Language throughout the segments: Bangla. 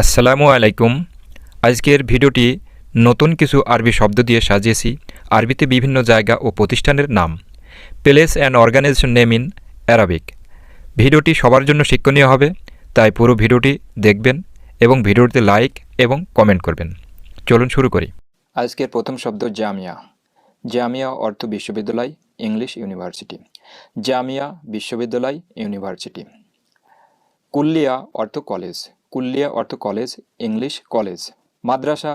আসসালামু আলাইকুম। আজকের ভিডিওটি নতুন কিছু আরবি শব্দ দিয়ে সাজিয়েছি। আরবিতে বিভিন্ন জায়গা ও প্রতিষ্ঠানের নাম। Place and organisation name in Arabic ভিডিওটি সবার জন্য শিক্ষণীয় হবে, তাই পুরো ভিডিওটি দেখবেন এবং ভিডিওটিতে লাইক এবং কমেন্ট করবেন। চলুন শুরু করি। আজকের প্রথম শব্দ জামিয়া। জামিয়া অর্থ বিশ্ববিদ্যালয়, ইংলিশ ইউনিভার্সিটি। জামিয়া বিশ্ববিদ্যালয়, ইউনিভার্সিটি। কুল্লিয়া অর্থ কলেজ কুল্লিয়া অর্থ কলেজ ইংলিশ কলেজ মাদ্রাসা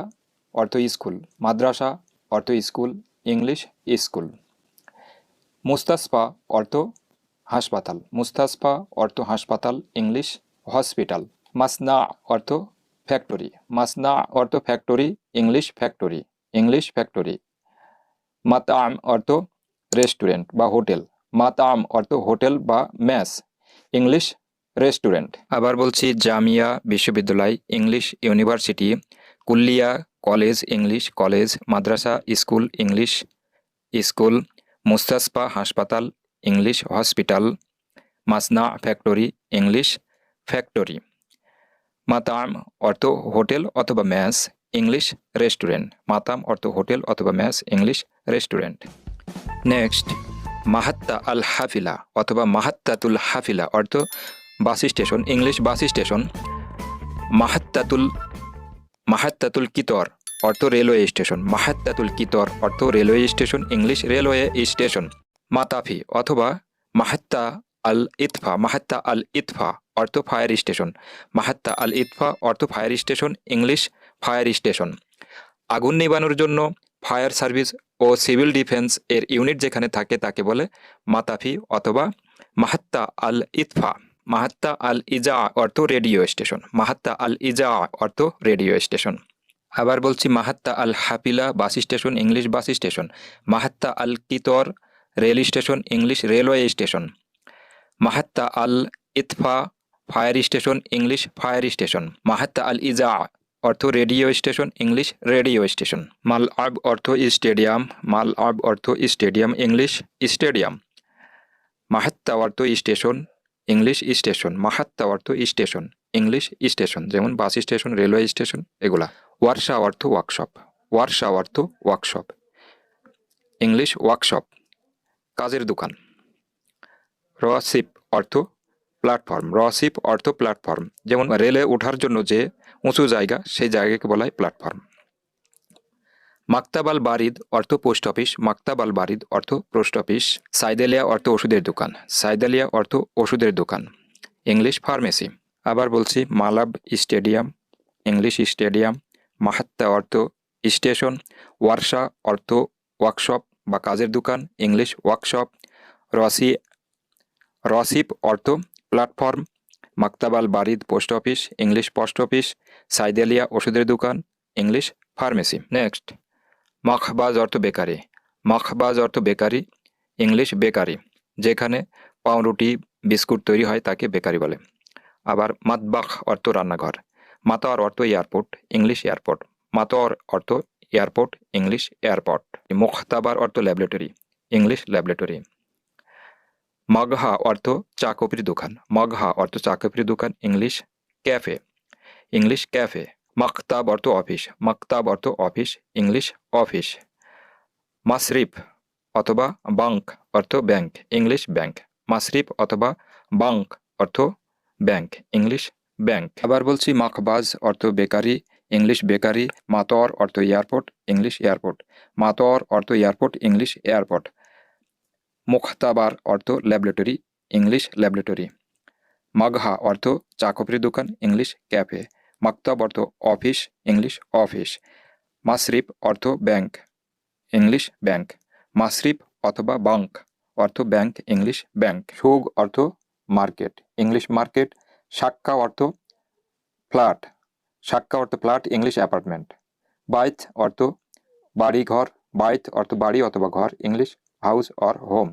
অর্থ স্কুল মাদ্রাসা অর্থ স্কুল ইংলিশ স্কুল মুস্তাসপা অর্থ হাসপাতাল মুস্তাসপা অর্থ হাসপাতাল ইংলিশ হসপিটাল মাসনা অর্থ ফ্যাক্টরি মাসনা অর্থ factory English factory English factory মাতাম অর্থ রেস্টুরেন্ট বা হোটেল, মাতাম অর্থ হোটেল বা ম্যাস ইংলিশ রেস্টুরেন্ট। আবার বলছি জামিয়া বিশ্ববিদ্যালয়, ইংলিশ ইউনিভার্সিটি, কুল্লিয়া কলেজ ইংলিশ কলেজ, মাদ্রাসা স্কুল ইংলিশ স্কুল মুস্তাসপা হাসপাতাল ইংলিশ হসপিটাল, মাসনা ফ্যাক্টরি ইংলিশ ফ্যাক্টরি, মাতাম অর্থ হোটেল অথবা ম্যাস ইংলিশ রেস্টুরেন্ট, মাতাম অর্থ হোটেল অথবা ম্যাস ইংলিশ রেস্টুরেন্ট। নেক্সট, মাহাত্তা আল হাফিলা অথবা মাহাত্তাতুল হাফিলা অর্থ bus station, English bus station, মাহাত্তাতুল মাহাত্তাতুল কিতর, অর্থ রেলওয়ে স্টেশন, মাহাত্তাতুল কিতর, অর্থ railway station, English railway station, মাতাফি অথবা মাহাত্তা আল ইতফা, মাহাত্তা আল ইতফা, অর্থ ফায়ার স্টেশন, মাহাত্তা আল ইতফা, অর্থ fire station, English fire station. আগুন নিবানোর জন্য ফায়ার সার্ভিস ও সিভিল ডিফেন্স এর ইউনিট যেখানে থাকে তাকে বলে মাতাফি অথবা মাহাত্তা আল ইতফা। মাহাত্তা আল ইজা অর্থ রেডিও স্টেশন। মাহাত্তা আল ইজা অর্থ রেডিও স্টেশন। আবার বলছি মাহাত্তা আল হাপিলা bus station, English bus station. Mahatta আল কিতর rail station, English railway station. Mahatta আল ইতফা fire station, English fire station. Mahatta আল ইজা অর্থ radio station, English radio station. মাল আব অর্থ স্টেডিয়াম, মাল আব অর্থ স্টেডিয়াম, ইংলিশ স্টেডিয়াম। মাহাত্তা অর্থ স্টেশন ইংলিশ স্টেশন মাহাত্তা অর্থ স্টেশন ইংলিশ স্টেশন যেমন বাস স্টেশন রেলওয়ে স্টেশন এগুলা। ওয়ার্কশা অর্থ ওয়ার্কশপ ওয়ার্কশা অর্থ ওয়ার্কশপ ইংলিশ ওয়ার্কশপ কাজের দোকান। রসিপ অর্থ প্ল্যাটফর্ম রসিপ অর্থ প্ল্যাটফর্ম যেমন রেলে ওঠার জন্য যে উঁচু জায়গা, সেই জায়গাকে বলা হয় প্ল্যাটফর্ম মাক্তাবাল বারিদ অর্থ পোস্ট অফিস মাক্তাবাল বারিদ অর্থ পোস্ট অফিস, সাইদালিয়া অর্থ ওষুধের দোকান, সাইদালিয়া অর্থ ওষুধের দোকান। English pharmacy. আবার বলছি, মালাব স্টেডিয়াম, ইংলিশ স্টেডিয়াম, মাহাত্তা অর্থ স্টেশন ওয়ার্সা অর্থ ওয়ার্কশপ বা কাজের দোকান, ইংলিশ ওয়ার্কশপ, রসি, রসিপ অর্থ প্ল্যাটফর্ম মাক্তাবাল বারিদ post office, English post office, সাইদেলিয়া ওষুধের দোকান, ইংলিশ ফার্মেসি। নেক্সট। মাখবাজ অর্থ বেকারি। মাখবাজ অর্থ বেকারি, ইংলিশ বেকারি, যেখানে পাউরুটি, বিস্কুট তৈরি হয় তাকে বেকারি বলে। আবার মাতবাখ অর্থ রান্নাঘর। মাতার অর্থ এয়ারপোর্ট, ইংলিশ এয়ারপোর্ট। মাতর অর্থ এয়ারপোর্ট, ইংলিশ এয়ারপোর্ট। মুখতাবার অর্থ ল্যাবরেটরি, ইংলিশ ল্যাবরেটরি। মগহা অর্থ চা কফির দোকান। মগহা অর্থ চা কফির দোকান, ইংলিশ ক্যাফে। English cafe. মাকতাব অর্থ অফিস মাকতাব অর্থ অফিস ইংলিশ অফিস মাসরিফ অথবা বাঙ্ক অর্থ ব্যাংক ইংলিশ ব্যাংক মাসরিফ অথবা বাঙ্ক অর্থ ব্যাংক ইংলিশ ব্যাংক আবার বলছি মাখবাজ অর্থ বেকারি ইংলিশ বেকারি মাতর অর্থ এয়ারপোর্ট ইংলিশ এয়ারপোর্ট মাতর অর্থ এয়ারপোর্ট ইংলিশ এয়ারপোর্ট মুখতাবার অর্থ ল্যাবরেটরি ইংলিশ ল্যাবরেটরি মাগহা অর্থ চা কফির দোকান ইংলিশ ক্যাফে মাকতাব অর্থ অফিস, ইংলিশ অফিস। মাসরিফ অর্থ ব্যাংক, ইংলিশ ব্যাংক। মাসরিফ অথবা বাঙ্ক অর্থ ব্যাংক, ইংলিশ ব্যাংক। সুগ অর্থ মার্কেট, ইংলিশ মার্কেট। সাক্কা অর্থ ফ্ল্যাট, সাক্কা অর্থ ফ্ল্যাট, ইংলিশ অ্যাপার্টমেন্ট। বাইথ অর্থ বাড়ি ঘর বাইথ অর্থ বাড়ি অথবা ঘর, English house or home.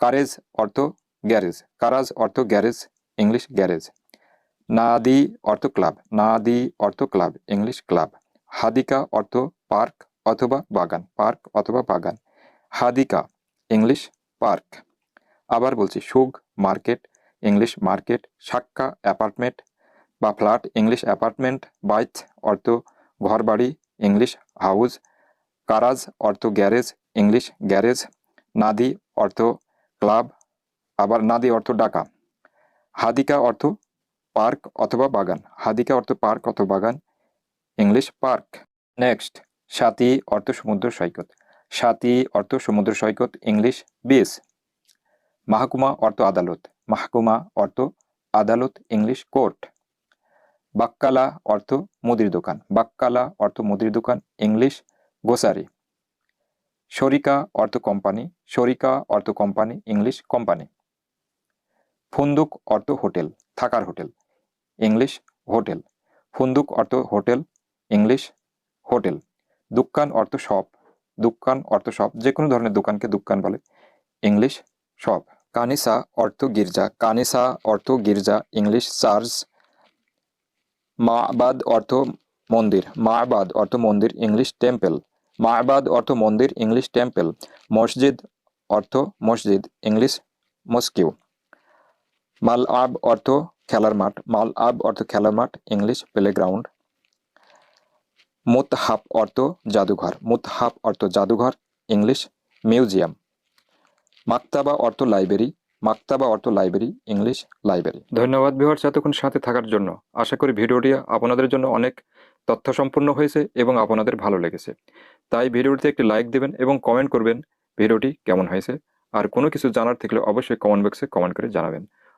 Garage অর্থ গ্যারেজ, কারাজ অর্থ গ্যারেজ, ইংলিশ গ্যারেজ। নাদি অর্থ ক্লাব, নাদি অর্থ ক্লাব, ইংলিশ ক্লাব। হাদিকা অর্থ পার্ক অথবা বাগান, পার্ক অথবা বাগান। হাদিকা, ইংলিশ পার্ক। আবার বলছি সুগ, মার্কেট, ইংলিশ মার্কেট, সাক্কা, অ্যাপার্টমেন্ট বা ফ্ল্যাট, ইংলিশ অ্যাপার্টমেন্ট বাইথ অর্থ ঘরবাড়ি, ইংলিশ হাউস, কারাজ অর্থ গ্যারেজ, ইংলিশ গ্যারেজ। নাদি অর্থ ক্লাব, আবার নাদি অর্থ ডাকা। হাদিকা অর্থ পার্ক অথবা বাগান। হাদিকা অর্থ পার্ক অথবা বাগান, ইংলিশ পার্ক। নেক্সট সাথী অর্থ সমুদ্র সৈকত। সাথী অর্থ সমুদ্র সৈকত, ইংলিশ বিচ। মাহকুমা অর্থ আদালত। মাহকুমা অর্থ আদালত, ইংলিশ কোর্ট। বাক্কালা অর্থ মুদির দোকান। বাক্কালা অর্থ মুদির দোকান, ইংলিশ গোসারি শরিকা অর্থ কোম্পানি। শরিকা অর্থ কোম্পানি, ইংলিশ কোম্পানি। ফুন্দুক অর্থ হোটেল, থাকার হোটেল। English hotel. ফুন্দুক অর্থ হোটেল, ইংলিশ হোটেল। দোকান অর্থ শপ দোকান অর্থ শপ যে কোনো ধরনের দোকানকে দোকান বলে। English shop. কানিসা অর্থ গির্জা, কানিসা অর্থ গির্জা, ইংলিশ চার্চ। মাবাদ অর্থ মন্দির, মাবাদ অর্থ মন্দির, ইংলিশ টেম্পল। মাবাদ অর্থ মন্দির, ইংলিশ টেম্পল। মসজিদ অর্থ মসজিদ, ইংলিশ মস্কিউ। মাল আব অর্থ খেলার মাঠ, মাল আব অর্থ খেলার মাঠ, ইংলিশ প্লে প্লেগ্রাউন্ড মুতহাফ অর্থ জাদুঘর মুতহাফ অর্থ জাদুঘর, ইংলিশ মিউজিয়াম মাক্তাবা অর্থ লাইব্রেরি মাক্তাবা অর্থ লাইব্রেরি ইংলিশ লাইব্রেরি ধন্যবাদ ভিউয়ার্স এতক্ষণ সাথে থাকার জন্য। আশা করি ভিডিওটি আপনাদের জন্য অনেক তথ্য সম্পূর্ণ হয়েছে এবং আপনাদের ভালো লেগেছে। তাই ভিডিওটিতে একটি লাইক দেবেন এবং কমেন্ট করবেন ভিডিওটি কেমন হয়েছে। আর কোনো কিছু জানার থাকলে অবশ্যই কমেন্ট বক্সে কমেন্ট করে জানাবেন।